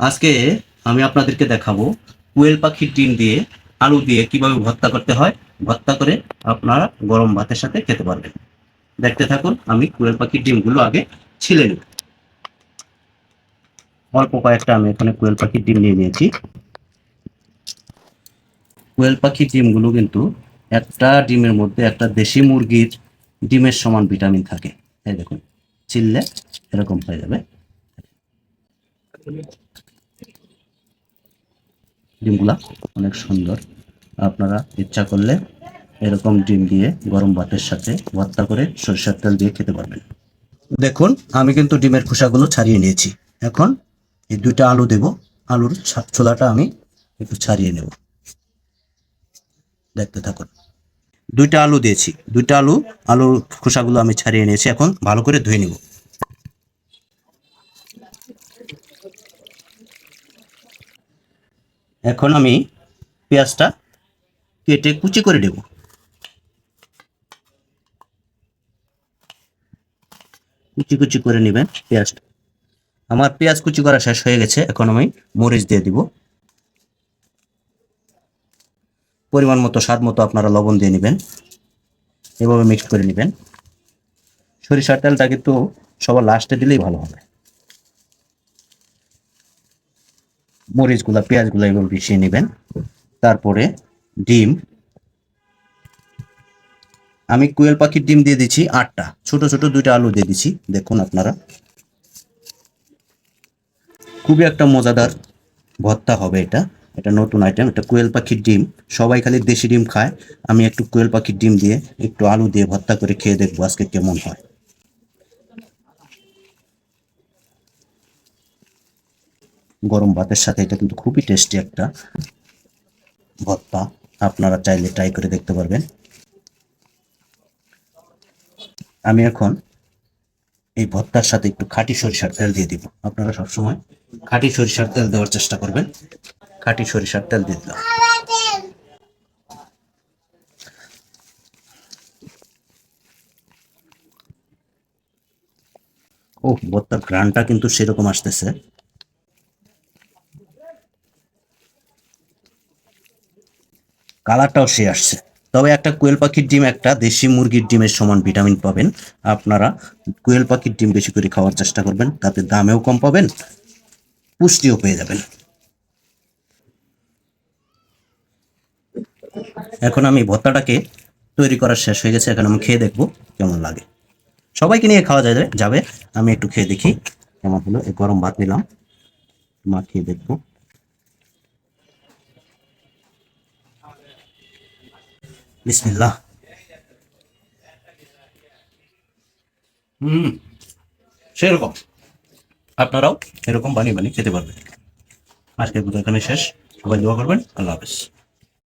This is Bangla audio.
আজকে আমি আপনাদেরকে দেখাবো কুয়েল পাখির ডিম দিয়ে আলু দিয়ে কীভাবে ভর্তা করতে হয়। ভর্তা করে আপনারা গরম ভাতের সাথে খেতে পারবেন। দেখতে থাকুন, আমি কুয়েল পাখির ডিমগুলো আগে ছিলে নিই অল্প কয়েকটা আমি এখানে কুয়েল পাখির ডিম নিয়ে নিয়েছি। কুয়েল পাখির ডিমগুলো কিন্তু একটা ডিমের মধ্যে একটা দেশি মুরগির ডিমের সমান ভিটামিন থাকে। এই দেখুন চিল্লে এরকম হয়ে যাবে। ডিমগুলা অনেক সুন্দর। আপনারা ইচ্ছা করলে এরকম ডিম দিয়ে গরম ভাতের সাথে ভর্তা করে সরিষার তেল দিয়ে খেতে পারবেন। দেখুন, আমি কিন্তু ডিমের খোসাগুলো ছাড়িয়ে নিয়েছি। এখন এই দুইটা আলু দেব। আলুর ছোলাটা আমি একটু ছাড়িয়ে নেব। দেখতে থাকুন। দুইটা আলু দিয়েছি। দুইটা আলু, আলুর খোসাগুলো আমি ছাড়িয়ে নিয়েছি। এখন ভালো করে ধুয়ে নেব। এখন আমি পেঁয়াজটা কেটে কুচি করে দেব কুচি কুচি করে নেবেন পেঁয়াজটা। আমার পেঁয়াজ কুচি করা শেষ হয়ে গেছে, এখন আমি মরিচ দিয়ে দিব। পরিমাণ মতো, স্বাদ মতো আপনারা লবণ দিয়ে নেবেন। এভাবে মিক্স করে নেবেন। সরিষার তেলটা কিন্তু সবার লাস্টে দিলেই ভালো হবে। মরিচগুলা, পেঁয়াজগুলো এভাবে মিশিয়ে নেবেন। তারপরে ডিম। আমি কুয়েল পাখির ডিম দিয়ে দিচ্ছি আটটা। ছোট ছোট দুইটা আলু দিয়ে দিচ্ছি, দেখুন আপনারা। খুবই একটা মজাদার ভর্তা হবে এটা। এটা নতুন আইটেম এটা কোয়েল পাখির ডিম। সবাই খালি দেশি ডিম খায়। আমি একটু কোয়েল পাখির ডিম দিয়ে একটু আলু দিয়ে ভর্তা করে খেয়ে দেখব আজকে কেমন হয়। গরম ভাতের সাথে, এটা কিন্তু খুবই টেস্টি একটা ভর্তা। আপনারা চাইলে ট্রাই করে দেখতে পারবেন। আমি এখন এই ভর্তার সাথে একটু খাঁটি সরিষার তেল দিয়ে দিব। আপনারা সবসময় খাঁটি সরিষার তেল দেওয়ার চেষ্টা করবেন। খাঁটি সরিষার তেল দিয়ে দিলাম। ও ভর্তার গ্রানটা কিন্তু সেরকম আসতেছে। কালারটাও সে আসছে। তবে একটা কোয়েল পাখির ডিম, একটা দেশি মুরগির ডিমের সমান ভিটামিন পাবেন। আপনারা কোয়েল পাখির ডিম বেশি করে খাওয়ার চেষ্টা করবেন, তাতে দামেও কম পাবেন, পুষ্টিও পেয়ে যাবেন। এখন আমি ভর্তাটাকে তৈরি করা শেষ হয়ে গেছে, এখন আমি খেয়ে দেখব কেমন লাগে। সবাইকে নিয়ে খাওয়া যাবে যাবে, আমি একটু খেয়ে দেখি কেমন হলো। গরম ভাত নিলাম মাখিয়ে দেখব। বিসমিল্লাহ। হুম, সেরকম। আপনারাও এরকম বানিয়ে বানিয়ে খেতে পারবেন। আজকের মতো এখানে শেষ। সবাই দোয়া করবেন। আল্লাহ হাফেজ।